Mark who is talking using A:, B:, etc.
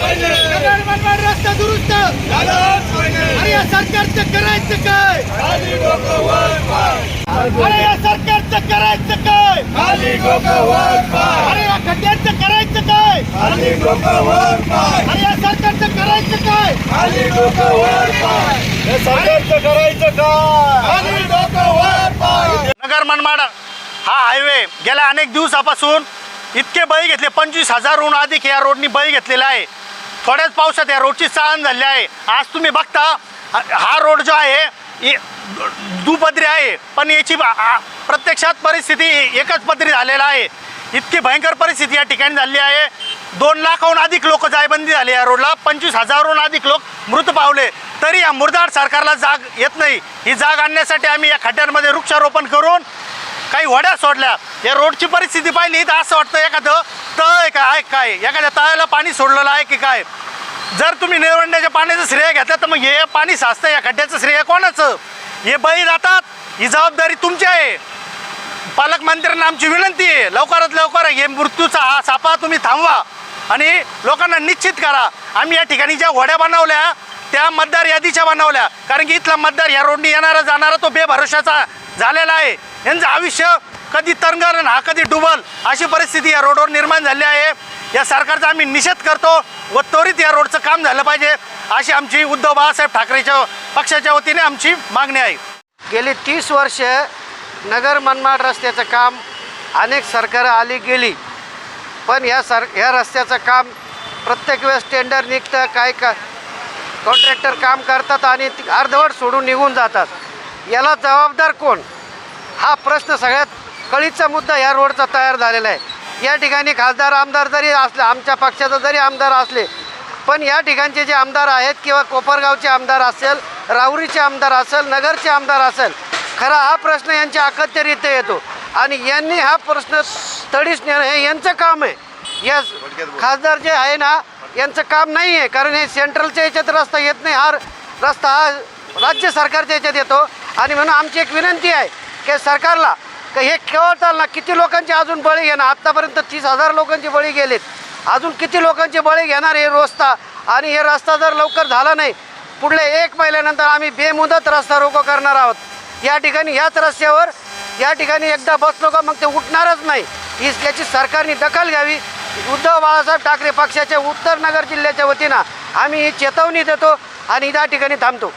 A: पाहिजे
B: नगर मनमाड रस्ता दुरुस्त. अरे या सरकारचं करायचं काय? अरे या सरकारचं करायचं काय? अरे या खड्ड्यांचं करायचं काय? अरे या सरकारचं करायचं काय?
A: हे सरकारचं करायचं काय?
C: नगर मनमाड हा हायवे गेल्या अनेक दिवसापासून इतके बळी घेतले. पंचवीस हजारहून अधिक या रोडनी बळी घेतलेला आहे. थोड्याच पावसात या रोडची चाळण झाली आहे. आज तुम्ही बघता हा- रोड जो आहे दुपदरी आहे. पण याची प्रत्यक्षात परिस्थिती एकच पदरी झालेला आहे. इतकी भयंकर परिस्थिती या ठिकाणी झाली आहे. दोन लाखाहून अधिक लोक जायबंदी झाली या रोडला. पंचवीस हजारहून अधिक लोक मृत पावले. तरी या मुर्दाड सरकारला जाग येत नाही. ही जाग आणण्यासाठी आम्ही या खड्ड्यांमध्ये वृक्षारोपण करून काही वड्या सोडल्या. या रोडची परिस्थिती पाहिली तर असं वाटतं एखादं तळ आहे का आहे काय? एखाद्या तळ्याला पाणी सोडलेलं आहे की काय? जर तुम्ही निळवंड्याच्या पाण्याचं श्रेय घेतलं तर मग हे पाणी साचतं या खड्ड्याचं श्रेय कोणाचं? हे बळी जातात ही जबाबदारी तुमची आहे. पालकमंत्र्यांना आमची विनंती आहे लवकरात लवकर हे मृत्यूचा हा सापा तुम्ही थांबवा आणि लोकांना निश्चित करा. आम्ही या ठिकाणी ज्या वड्या बनवल्या त्या मतदार यादीच्या बनवल्या. कारण की इथला मतदार या रोडनी येणारा जाणारा तो बेभरोशाचा झालेला आहे. यांचं आयुष्य कधी तरंगण हा कधी डुबल अशी परिस्थिती या रोडवर निर्माण झाली आहे. या सरकारचा आम्ही निषेध करतो व त्वरित या रोडचं काम झालं पाहिजे अशी आमची उद्धव बाळासाहेब ठाकरेच्या पक्षाच्या वतीने आमची मागणी आहे.
D: गेली तीस वर्ष नगर मनमाड रस्त्याचं काम अनेक सरकारं आली गेली. पण या सर ह्या रस्त्याचं काम प्रत्येक वेळेस टेंडर निघतं काय का कॉन्ट्रॅक्टर काम करतात आणि अर्धवट सोडून निघून जातात. याला जबाबदार कोण? हा प्रश्न सगळ्यात कळीचा मुद्दा ह्या रोडचा तयार झालेला आहे. या ठिकाणी खासदार आमदार जरी असले आमच्या पक्षाचा जरी आमदार असले पण या ठिकाणचे जे आमदार आहेत किंवा कोपरगावचे आमदार असेल राहुरीचे आमदार असेल नगरचे आमदार असेल खरा हा प्रश्न यांच्या अखत्यारीत येतो. आणि यांनी हा प्रश्न तडीस नेणं हे यांचं काम आहे. या खासदार जे आहे ना यांचं काम नाही आहे कारण हे सेंट्रलच्या याच्यात रस्ता येत नाही. हा रस्ता हा राज्य सरकारच्या याच्यात येतो. आणि म्हणून आमची एक विनंती आहे की सरकारला की हे केवळ चालणार किती लोकांचे अजून बळी घेणार? आत्तापर्यंत तीस हजार लोकांचे बळी गेलेत. अजून किती लोकांचे बळी घेणार हे रस्ता? आणि हे रस्ता जर लवकर झाला नाही पुढल्या एक महिन्यानंतर आम्ही बेमुदत रस्ता रोको करणार आहोत. या ठिकाणी ह्याच रस्त्यावर या ठिकाणी एकदा बसलो का मग ते उठणारच नाही. ही याची सरकारने दखल घ्यावी. उद्धव बाळासाहेब ठाकरे पक्षाच्या उत्तर नगर जिल्ह्याच्या वतीनं आम्ही ही चेतावणी देतो आणि त्या ठिकाणी थांबतो.